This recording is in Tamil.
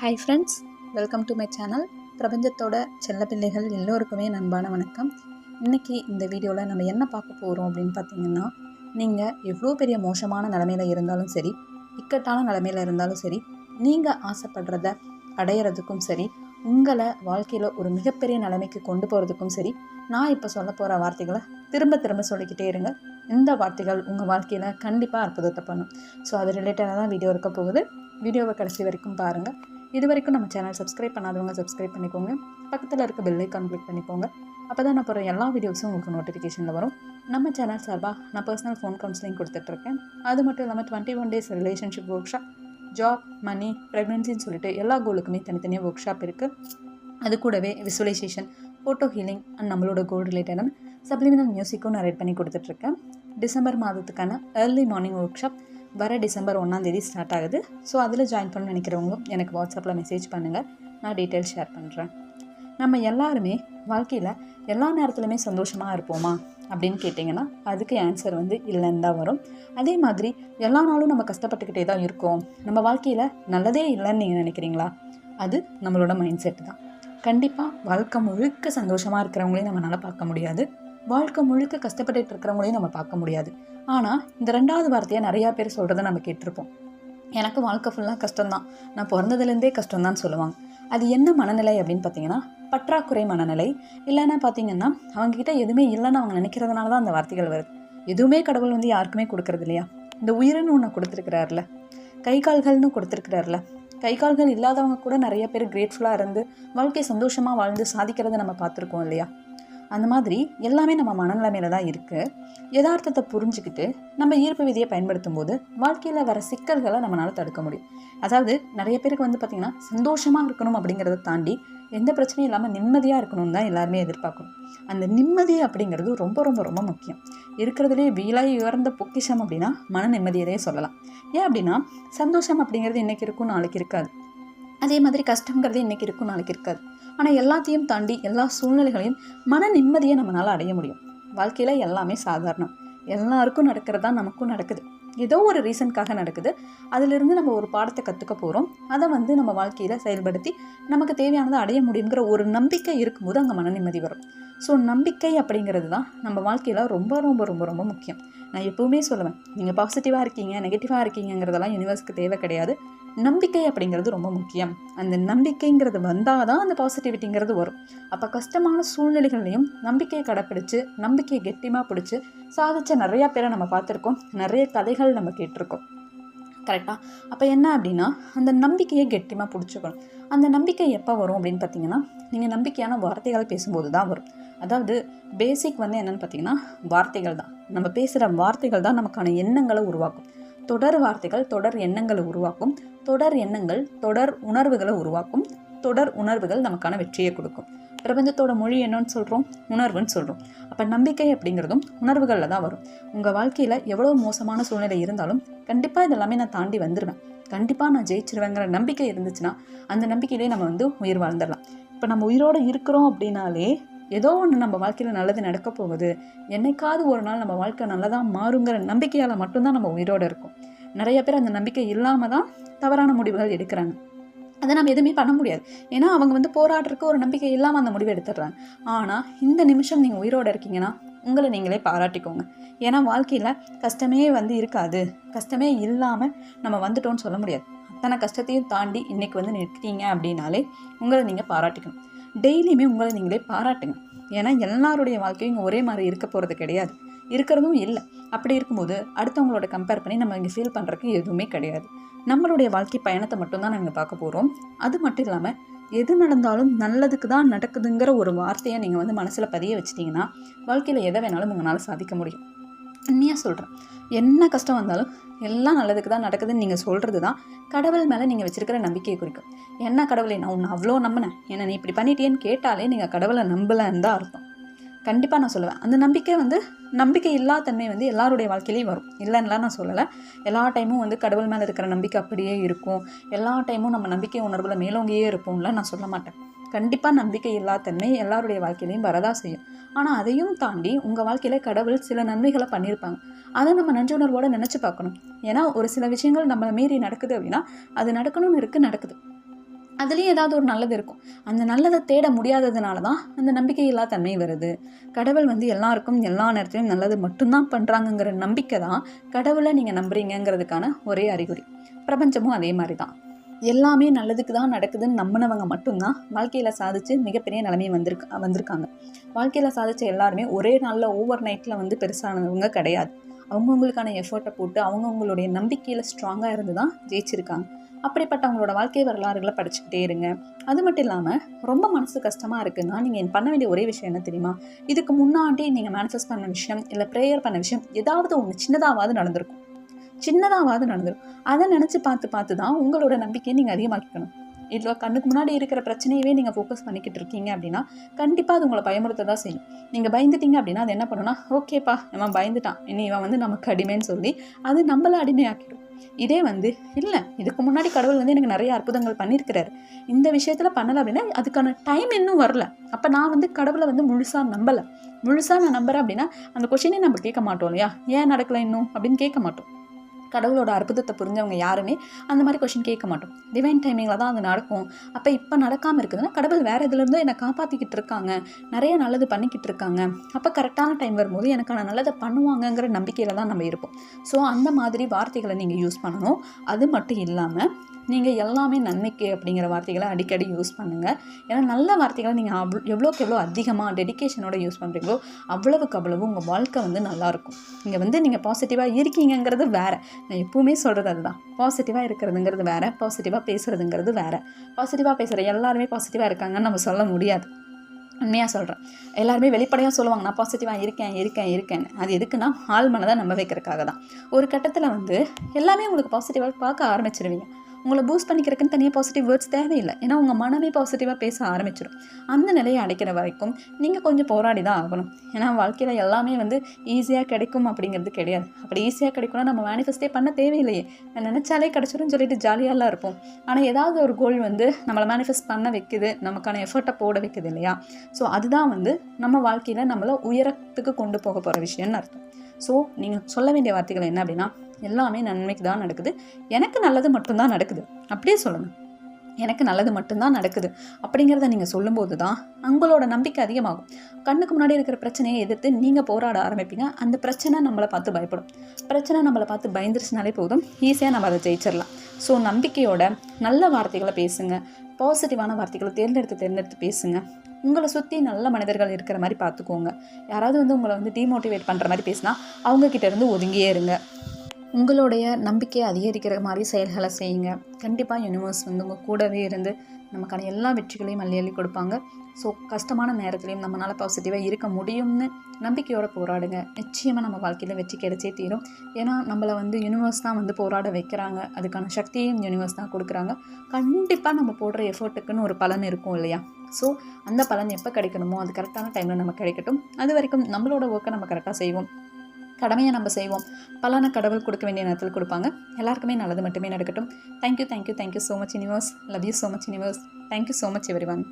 Hi friends welcome to my channel பிரபஞ்சத்தோட செல்ல பிள்ளைகள் எல்லோருக்குமே நண்பான வணக்கம். இன்றைக்கி இந்த வீடியோவில் நம்ம என்ன பார்க்க போகிறோம் அப்படின்னு பார்த்தீங்கன்னா நீங்கள் எவ்வளோ பெரிய மோசமான நிலமையில இருந்தாலும் சரி இக்கட்டான நிலமையில இருந்தாலும் சரி நீங்கள் ஆசைப்படுறத அடையிறதுக்கும் சரி உங்களை வாழ்க்கையில் ஒரு மிகப்பெரிய நிலைமைக்கு கொண்டு போகிறதுக்கும் சரி நான் இப்போ சொல்ல போகிற வார்த்தைகளை திரும்ப திரும்ப சொல்லிக்கிட்டே இருங்க. இந்த வார்த்தைகள் உங்கள் வாழ்க்கையில் கண்டிப்பாக அற்புதத்தை பண்ணும். ஸோ அது ரிலேட்டடாக தான் வீடியோ இருக்க போகுது. வீடியோவை கடைசி வரைக்கும் பாருங்கள் இது வரைக்கும் நம்ம சேனல் சப்ஸ்கிரைப் பண்ணாதவங்க சப்ஸ்கிரைப் பண்ணிக்கோங்க. பக்கத்தில் இருக்க பெல்லைக்கான் கிளிக் பண்ணிக்கோங்க. அப்போ தான் நான் போகிற எல்லா வீடியோஸும் உங்களுக்கு நோட்டிஃபிகேஷனில் வரும். நம்ம சேனல் சார்பாக நான் பர்சனல் ஃபோன் கவுன்சிலிங் கொடுத்துட்ருக்கேன் அது மட்டும் இல்லாமல் twenty one days relationship workshop job money ப்ரெக்னென்சின்னு சொல்லிட்டு எல்லா கோலுக்குமே தனித்தனியாக ஒர்க் ஷாப் இருக்குது அது கூடவே விசுவலைசேஷன் ஃபோட்டோ ஹீலிங் அண்ட் நம்மளோட கோல் ரிலேட்டடான சப்ளிமினல் மியூசிக்கும் நான் ரெட் பண்ணி கொடுத்துட்ருக்கேன் டிசம்பர் மாதத்துக்கான ஏர்லி மார்னிங் ஒர்க் ஷாப் வர டிசம்பர் ஒன்றாந்தேதி ஸ்டார்ட் ஆகுது. ஸோ அதில் ஜாயின் பண்ண நினைக்கிறவங்களும் எனக்கு வாட்ஸ்அப்பில் மெசேஜ் பண்ணுங்கள் நான் டீட்டெயில்ஸ் ஷேர் பண்ணுறேன் நம்ம எல்லாருமே வாழ்க்கையில் எல்லா நேரத்துலையுமே சந்தோஷமாக இருப்போமா? அப்படின்னு கேட்டிங்கன்னா அதுக்கு ஆன்சர் வந்து இல்லைன்னு தான் வரும். அதே மாதிரி எல்லா நாளும் நம்ம கஷ்டப்பட்டுக்கிட்டே தான் இருக்கோம். நம்ம வாழ்க்கையில் நல்லதே இல்லைன்னு நீங்கள் நினைக்கிறீங்களா? அது நம்மளோட மைண்ட் செட் தான். கண்டிப்பாக வாழ்க்கை முழுக்க சந்தோஷமாக இருக்கிறவங்களையும் நம்மளால் பார்க்க முடியாது. வாழ்க்கை முழுக்க கஷ்டப்பட்டுட்டு இருக்கிறவங்களையும் நம்ம பார்க்க முடியாது. ஆனால் இந்த ரெண்டாவது வார்த்தையை நிறையா பேர் சொல்கிறத நம்ம கேட்டிருப்போம். எனக்கு வாழ்க்கை ஃபுல்லாக கஷ்டம்தான். நான் பிறந்ததுலேருந்தே கஷ்டம்தான் சொல்லுவாங்க. அது என்ன மனநிலை அப்படின்னு பார்த்தீங்கன்னா பற்றாக்குறை மனநிலை. இல்லைன்னா பார்த்தீங்கன்னா அவங்கக்கிட்ட எதுவுமே இல்லைன்னு அவங்க நினைக்கிறதுனால தான் அந்த வார்த்தைகள் வருது. எதுவுமே கடவுள் வந்து யாருக்குமே கொடுக்கறது இல்லையா? இந்த உயிர்னு ஒன்று கொடுத்துருக்கிறாருல கை கால்கள்னு கொடுத்துருக்கிறாருல கை கால்கள் இல்லாதவங்க கூட நிறைய பேர் கிரேட்ஃபுல்லாக இருந்து வாழ்க்கை சந்தோஷமாக வாழ்ந்து சாதிக்கிறத நம்ம பார்த்துருக்கோம் இல்லையா? அந்த மாதிரி எல்லாமே நம்ம மனநிலைமையில தான் இருக்குது யதார்த்தத்தை புரிஞ்சுக்கிட்டு நம்ம ஈர்ப்பு விதியை பயன்படுத்தும் போது வாழ்க்கையில் வர சிக்கல்களை நம்மளால் தடுக்க முடியும். அதாவது நிறைய பேருக்கு வந்து பார்த்திங்கன்னா சந்தோஷமாக இருக்கணும் அப்படிங்கிறத தாண்டி எந்த பிரச்சனையும் இல்லாமல் நிம்மதியாக இருக்கணும்னு தான் எல்லாருமே எதிர்பார்க்கணும். அந்த நிம்மதி அப்படிங்கிறது ரொம்ப ரொம்ப ரொம்ப முக்கியம். இருக்கிறதுலே வீலாய் உயர்ந்த பொக்கிஷம் அப்படின்னா மன நிம்மதியதே சொல்லலாம். ஏன் அப்படின்னா சந்தோஷம் அப்படிங்கிறது இன்றைக்கி இருக்கும் நாளைக்கு இருக்காது. அதே மாதிரி கஷ்டங்கிறது இன்றைக்கி இருக்கும் நாளைக்கு இருக்காது. ஆனால் எல்லாத்தையும் தாண்டி எல்லா சூழ்நிலைகளையும் மன நிம்மதியை நம்மளால் அடைய முடியும். வாழ்க்கையில் எல்லாமே சாதாரணம். எல்லாருக்கும் நடக்கிறது தான் நமக்கும் நடக்குது. ஏதோ ஒரு ரீசனுக்காக நடக்குது. அதிலிருந்து நம்ம ஒரு பாடத்தை கற்றுக்க போகிறோம் அதை வந்து நம்ம வாழ்க்கையில் செயல்படுத்தி நமக்கு தேவையானதை அடைய முடியுங்கிற ஒரு நம்பிக்கை இருக்கும்போது அங்கே மன நிம்மதி வரும். ஸோ நம்பிக்கை அப்படிங்கிறது தான் நம்ம வாழ்க்கையில் ரொம்ப ரொம்ப ரொம்ப ரொம்ப முக்கியம். நான் எப்போவுமே சொல்லுவேன் நீங்கள் பாசிட்டிவாக இருக்கீங்க நெகட்டிவாக இருக்கீங்கிறதெல்லாம் யூனிவர்ஸ்க்கு தேவை கிடையாது. நம்பிக்கை அப்படிங்கிறது ரொம்ப முக்கியம். அந்த நம்பிக்கைங்கிறது வந்தால் தான் அந்த பாசிட்டிவிட்டிங்கிறது வரும். அப்போ கஷ்டமான சூழ்நிலைகள்லையும் நம்பிக்கையை கடைப்பிடிச்சு நம்பிக்கையை கெட்டியமாக பிடிச்சி சாதித்த நிறையா பேரை நம்ம பார்த்துருக்கோம். நிறைய கதைகள் நம்ம கேட்டிருக்கோம். கரெக்டாக அப்போ என்ன அப்படின்னா அந்த நம்பிக்கையை கெட்டியமாக பிடிச்சிக்கணும். அந்த நம்பிக்கை எப்போ வரும் அப்படின்னு பார்த்தீங்கன்னா நீங்கள் நம்பிக்கையான வார்த்தைகள் பேசும்போது தான் வரும். அதாவது பேசிக் வந்து என்னென்னு பார்த்தீங்கன்னா வார்த்தைகள் தான். நம்ம பேசுகிற வார்த்தைகள் தான் நமக்கான எண்ணங்களை உருவாக்கும். தொடர் வார்த்தைகள் தொடர் எண்ணங்களை உருவாக்கும். தொடர் எண்ணங்கள் தொடர் உணர்வுகளை உருவாக்கும். தொடர் உணர்வுகள் நமக்கான வெற்றியை கொடுக்கும். பிரபஞ்சத்தோட மொழி என்னன்னு சொல்கிறோம் உணர்வுன்னு சொல்கிறோம் அப்போ நம்பிக்கை அப்படிங்கிறதும் உணர்வுகளில் தான் வரும். உங்கள் வாழ்க்கையில் எவ்வளோ மோசமான சூழ்நிலை இருந்தாலும் கண்டிப்பாக இதெல்லாமே நான் தாண்டி வந்துடுவேன் கண்டிப்பாக நான் ஜெயிச்சிருவேங்கிற நம்பிக்கை இருந்துச்சுன்னா அந்த நம்பிக்கையிலே நம்ம வந்து உயிர் வாழ்ந்துடலாம். இப்போ நம்ம உயிரோடு இருக்கிறோம் அப்படின்னாலே ஏதோ ஒன்று நம்ம வாழ்க்கையில் நல்லது நடக்க போகுது. என்னைக்காவது ஒரு நாள் நம்ம வாழ்க்கை நல்லதாக மாறுங்கிற நம்பிக்கையால் மட்டும்தான் நம்ம உயிரோடு இருக்கும். நிறைய பேர் அந்த நம்பிக்கை இல்லாமல் தான் தவறான முடிவுகள் எடுக்கிறாங்க. அதை நம்ம எதுவுமே பண்ண முடியாது. ஏன்னா அவங்க வந்து போராடுறதுக்கு ஒரு நம்பிக்கை இல்லாமல் அந்த முடிவை எடுத்துடுறாங்க. ஆனால் இந்த நிமிஷம் நீங்கள் உயிரோடு இருக்கீங்கன்னா உங்களை நீங்களே பாராட்டிக்கோங்க. ஏன்னா வாழ்க்கையில் கஷ்டமே வந்து இருக்காது. கஷ்டமே இல்லாமல் நம்ம வந்துட்டோம்னு சொல்ல முடியாது. அத்தனை கஷ்டத்தையும் தாண்டி இன்றைக்கி வந்து நிற்கிறீங்க அப்படின்னாலே உங்களை நீங்கள் பாராட்டிக்கணும். டெய்லியுமே உங்களை நீங்களே பாராட்டுங்க. ஏன்னா எல்லாருடைய வாழ்க்கையும் ஒரே மாதிரி இருக்க போகிறது கிடையாது. இருக்கிறதும் இல்லை. அப்படி இருக்கும்போது அடுத்தவங்களோட கம்பேர் பண்ணி நம்ம இங்கே ஃபீல் பண்ணுறதுக்கு எதுவுமே கிடையாது. நம்மளுடைய வாழ்க்கை பயணத்தை மட்டும்தான் நாங்கள் பார்க்க போகிறோம் அது மட்டும் இல்லாமல் எது நடந்தாலும் நல்லதுக்கு தான் நடக்குதுங்கிற ஒரு வார்த்தையை நீங்கள் வந்து மனசில் பதிய வச்சிட்டிங்கன்னா வாழ்க்கையில் எதை வேணாலும் உங்களால் சாதிக்க முடியும். உண்மையாக சொல்கிறேன் என்ன கஷ்டம் வந்தாலும் எல்லாம் நல்லதுக்கு தான் நடக்குதுன்னு நீங்கள் சொல்கிறது தான் கடவுள் மேலே நீங்கள் வச்சுருக்கிற நம்பிக்கையை குறிக்கும். என்ன கடவுளை நான் உன்னை அவ்வளோ நம்பினேன். என்னை நீ இப்படி பண்ணிட்டேன்னு கேட்டாலே நீங்கள் கடவுளை நம்பலைன்னு தான் அர்த்தம். கண்டிப்பாக நான் சொல்லுவேன். அந்த நம்பிக்கை வந்து நம்பிக்கை இல்லாத தன்மை வந்து எல்லாருடைய வாழ்க்கையிலையும் வரும். இல்லைன்னுலாம் நான் சொல்லலை. எல்லா டைமும் வந்து கடவுள் மேலே இருக்கிற நம்பிக்கை அப்படியே இருக்கும். எல்லா டைமும் நம்ம நம்பிக்கை உணர்வில் மேலோங்கியே இருப்போம்ல நான் சொல்ல மாட்டேன். கண்டிப்பாக நம்பிக்கை இல்லாத தன்மை எல்லாருடைய வாழ்க்கையிலையும் வரதா செய்யும். ஆனால் அதையும் தாண்டி உங்கள் வாழ்க்கையில் கடவுள் சில நன்மைகளை பண்ணியிருப்பாங்க. அதை நம்ம நன்றுணர்வோடு நினச்சி பார்க்கணும். ஏன்னா ஒரு சில விஷயங்கள் நம்மளை மீறி நடக்குது அப்படின்னா அது நடக்கணும்னு இருக்குது நடக்குது. அதுலேயும் ஏதாவது ஒரு நல்லது இருக்கும். அந்த நல்லதை தேட முடியாததுனால தான் அந்த நம்பிக்கையில்லா தன்மை வருது. கடவுள் வந்து எல்லாருக்கும் எல்லா நேரத்துலையும் நல்லது மட்டும்தான் பண்ணுறாங்கங்கிற நம்பிக்கை தான் கடவுளை நீங்கள் நம்புறீங்கங்கிறதுக்கான ஒரே அறிகுறி. பிரபஞ்சமும் அதே மாதிரி தான். எல்லாமே நல்லதுக்கு தான் நடக்குதுன்னு நம்பினவங்க மட்டும்தான் வாழ்க்கையில் சாதிச்சு மிகப்பெரிய நிலைமை வந்திருக்கு வந்திருக்காங்க. வாழ்க்கையில் சாதிச்ச எல்லாருமே ஒரே நாளில் ஓவர் நைட்டில் வந்து பெருசானவங்க கிடையாது. அவங்கவுங்களுக்கான எஃபர்ட்டை போட்டு அவங்கவுங்களுடைய நம்பிக்கையில் ஸ்ட்ராங்காக இருந்து தான் ஜெயிச்சிருக்காங்க. அப்படிப்பட்டவங்களோட வாழ்க்கை வரலாறுகளை படிச்சுக்கிட்டே இருங்க. அது மட்டும் இல்லாமல் ரொம்ப மனசு கஷ்டமாக இருக்குன்னா நீங்கள் பண்ண வேண்டிய ஒரே விஷயம் என்ன தெரியுமா? இதுக்கு முன்னாடி நீங்கள் மேனிஃபெஸ்ட் பண்ண விஷயம் இல்லை ப்ரேயர் பண்ண விஷயம் ஏதாவது ஒன்று சின்னதாகவாது நடந்திருக்கும். சின்னதாவது நடந்துடும் அதை நினச்சி பார்த்து பார்த்து தான் உங்களோட நம்பிக்கையை நீங்கள் அதிகமாக்கிக்கணும். இதில் கண்ணுக்கு முன்னாடி இருக்கிற பிரச்சனையவே நீங்கள் ஃபோக்கஸ் பண்ணிக்கிட்டு இருக்கீங்க அப்படின்னா கண்டிப்பாக அது உங்களை பயமுறுத்த தான் செய்யும். நீங்கள் பயந்துட்டீங்க அப்படின்னா அது என்ன பண்ணுன்னா ஓகேப்பா இவன் பயந்துட்டான். இனி இவன் வந்து நமக்கு அடிமைன்னு சொல்லி அது நம்மளை அடிமையாக்கிடும். இதே வந்து இல்லை இதுக்கு முன்னாடி கடவுள் வந்து எனக்கு நிறைய அற்புதங்கள் பண்ணியிருக்கிறாரு. இந்த விஷயத்தில் பண்ணலை அப்படின்னா அதுக்கான டைம் இன்னும் வரல. அப்போ நான் வந்து கடவுளை வந்து முழுசாக நம்பலை. முழுசாக நான் நம்புகிறேன் அப்படின்னா அந்த கொஷினே நம்ம கேட்க மாட்டோம் இல்லையா? ஏன் நடக்கலை இன்னும்? அப்படின்னு கேட்க மாட்டோம். கடவுளோட அற்புதத்தை புரிஞ்சவங்க யாருமே அந்த மாதிரி கொஷின் கேட்க மாட்டோம். டிவைன் டைமிங்கில் தான் அது நடக்கும். அப்போ இப்போ நடக்காமல் இருக்குதுன்னா கடவுள் வேறு இதுலேருந்தோ என்னை காப்பாற்றிக்கிட்டு இருக்காங்க. நிறைய நல்லது பண்ணிக்கிட்டு இருக்காங்க. அப்போ கரெக்டான டைம் வரும்போது எனக்கான நல்லதை பண்ணுவாங்கங்கிற நம்பிக்கையில் தான் நம்ம இருப்போம். ஸோ அந்த மாதிரி வார்த்தைகளை நீங்கள் யூஸ் பண்ணணும். அது மட்டும் இல்லாமல் நீங்கள் எல்லாமே நன்மைக்கு அப்படிங்கிற வார்த்தைகளை அடிக்கடி யூஸ் பண்ணுங்கள் ஏன்னா நல்ல வார்த்தைகளை நீங்கள் அவ்வளோ எவ்வளோக்கு எவ்வளோ அதிகமாக டெடிக்கேஷனோட யூஸ் பண்ணுறீங்களோ அவ்வளவுக்கு அவ்வளவு உங்கள் வாழ்க்கை வந்து நல்லாயிருக்கும் இங்கே வந்து நீங்கள் பாசிட்டிவாக இருக்கீங்கங்கிறது வேறு. நான் எப்பவுமே சொல்கிறது அதுதான். பாசிட்டிவாக இருக்கிறதுங்கிறது வேறு பாசிட்டிவாக பேசுகிறதுங்கிறது வேறு. பாசிட்டிவாக பேசுகிற எல்லாருமே பாசிட்டிவாக இருக்காங்கன்னு நம்ம சொல்ல முடியாது. உண்மையாக சொல்கிறேன் எல்லாருமே வெளிப்படையாக சொல்லுவாங்க நான் பாசிட்டிவாக இருக்கேன் இருக்கேன் இருக்கேன்னு. அது எதுக்குன்னா ஆள் மனதை நம்ப வைக்கிறதுக்காக தான். ஒரு கட்டத்தில் வந்து எல்லாமே உங்களுக்கு பாசிட்டிவாக பார்க்க ஆரம்பிச்சிருவீங்க. உங்களை பூஸ்ட் பண்ணிக்கிறதுக்குன்னு தனியாக பாசிட்டிவ் வேர்ட்ஸ் தேவையில்லை. ஏன்னா உங்கள் மனமே பாசிட்டிவாக பேச ஆரம்பிச்சிடும் அந்த நிலையை அடைக்கிற வரைக்கும் நீங்கள் கொஞ்சம் போராடி தான் ஆகணும். ஏன்னா வாழ்க்கையில் எல்லாமே வந்து ஈஸியாக கிடைக்கும் அப்படிங்கிறது கிடையாது. அப்படி ஈஸியாக கிடைக்கும்னா நம்ம மேனிஃபெஸ்டே பண்ண தேவையில்லையே. நினச்சாலே கிடச்சிடும் சொல்லிட்டு ஜாலியாகலாம் இருப்போம். ஆனால் ஏதாவது ஒரு கோல் வந்து நம்மளை மேனிஃபெஸ்ட் பண்ண வைக்குது நமக்கான எஃபர்ட்டை போட வைக்குது இல்லையா? ஸோ அதுதான் வந்து நம்ம வாழ்க்கையில் நம்மளை உயரத்துக்கு கொண்டு போக போகிற விஷயம்னு அர்த்தம். ஸோ நீங்கள் சொல்ல வேண்டிய வார்த்தைகள் என்ன அப்படின்னா எல்லாமே நன்மைக்கு தான் நடக்குது. எனக்கு நல்லது மட்டும்தான் நடக்குது. அப்படியே சொல்லணும் எனக்கு நல்லது மட்டும்தான் நடக்குது. அப்படிங்கிறத நீங்கள் சொல்லும்போது தான் உங்களோட நம்பிக்கை அதிகமாகும். கண்ணுக்கு முன்னாடி இருக்கிற பிரச்சனையை எதிர்த்து நீங்கள் போராட ஆரம்பிப்பீங்க. அந்த பிரச்சனை நம்மளை பார்த்து பயப்படும். பிரச்சனை நம்மளை பார்த்து பயந்துருச்சுனாலே போதும். ஈஸியாக நம்ம அதை ஜெயிச்சிடலாம். ஸோ நம்பிக்கையோட நல்ல வார்த்தைகளை பேசுங்க. பாசிட்டிவான வார்த்தைகளை தேர்ந்தெடுத்து தேர்ந்தெடுத்து பேசுங்க. உங்களை சுற்றி நல்ல மனிதர்கள் இருக்கிற மாதிரி பார்த்துக்கோங்க. யாராவது வந்து உங்களை வந்து டிமோட்டிவேட் பண்ணுற மாதிரி பேசினா அவங்கக்கிட்ட இருந்து ஒதுங்கியே இருங்க. உங்களுடைய நம்பிக்கையை அதிகரிக்கிற மாதிரி செயல்களை செய்யுங்க. கண்டிப்பாக யூனிவர்ஸ் வந்து உங்கள் கூடவே இருந்து நமக்கான எல்லா வெற்றிகளையும் அள்ளி அள்ளி கொடுப்பாங்க. ஸோ கஷ்டமான நேரத்துலையும் நம்மளால் பாசிட்டிவாக இருக்க முடியும்னு நம்பிக்கையோடு போராடுங்க. நிச்சயமாக நம்ம வாழ்க்கையில் வெற்றி கிடைச்சே தீரும். ஏன்னா நம்மளை வந்து யூனிவர்ஸ் தான் வந்து போராட வைக்கிறாங்க. அதுக்கான சக்தியையும் யூனிவர்ஸ் தான் கொடுக்குறாங்க. கண்டிப்பாக நம்ம போடுற எஃபர்ட்டுக்குன்னு ஒரு பலன் இருக்கும் இல்லையா? ஸோ அந்த பலன் எப்போ கிடைக்கணுமோ அது கரெக்டான டைமில் நம்ம கிடைக்கட்டும். அது வரைக்கும் நம்மளோட ஒர்க்கை நம்ம கரெக்டாக செய்வோம். கடமையை நம்ம செய்வோம். பலனை கடவுள் கொடுக்க வேண்டிய நேரத்தில் கொடுப்பாங்க. எல்லாருக்குமே நல்லது மட்டுமே நடக்கட்டும். Thank you thank you thank you so much universe love you so much universe thank you so much everyone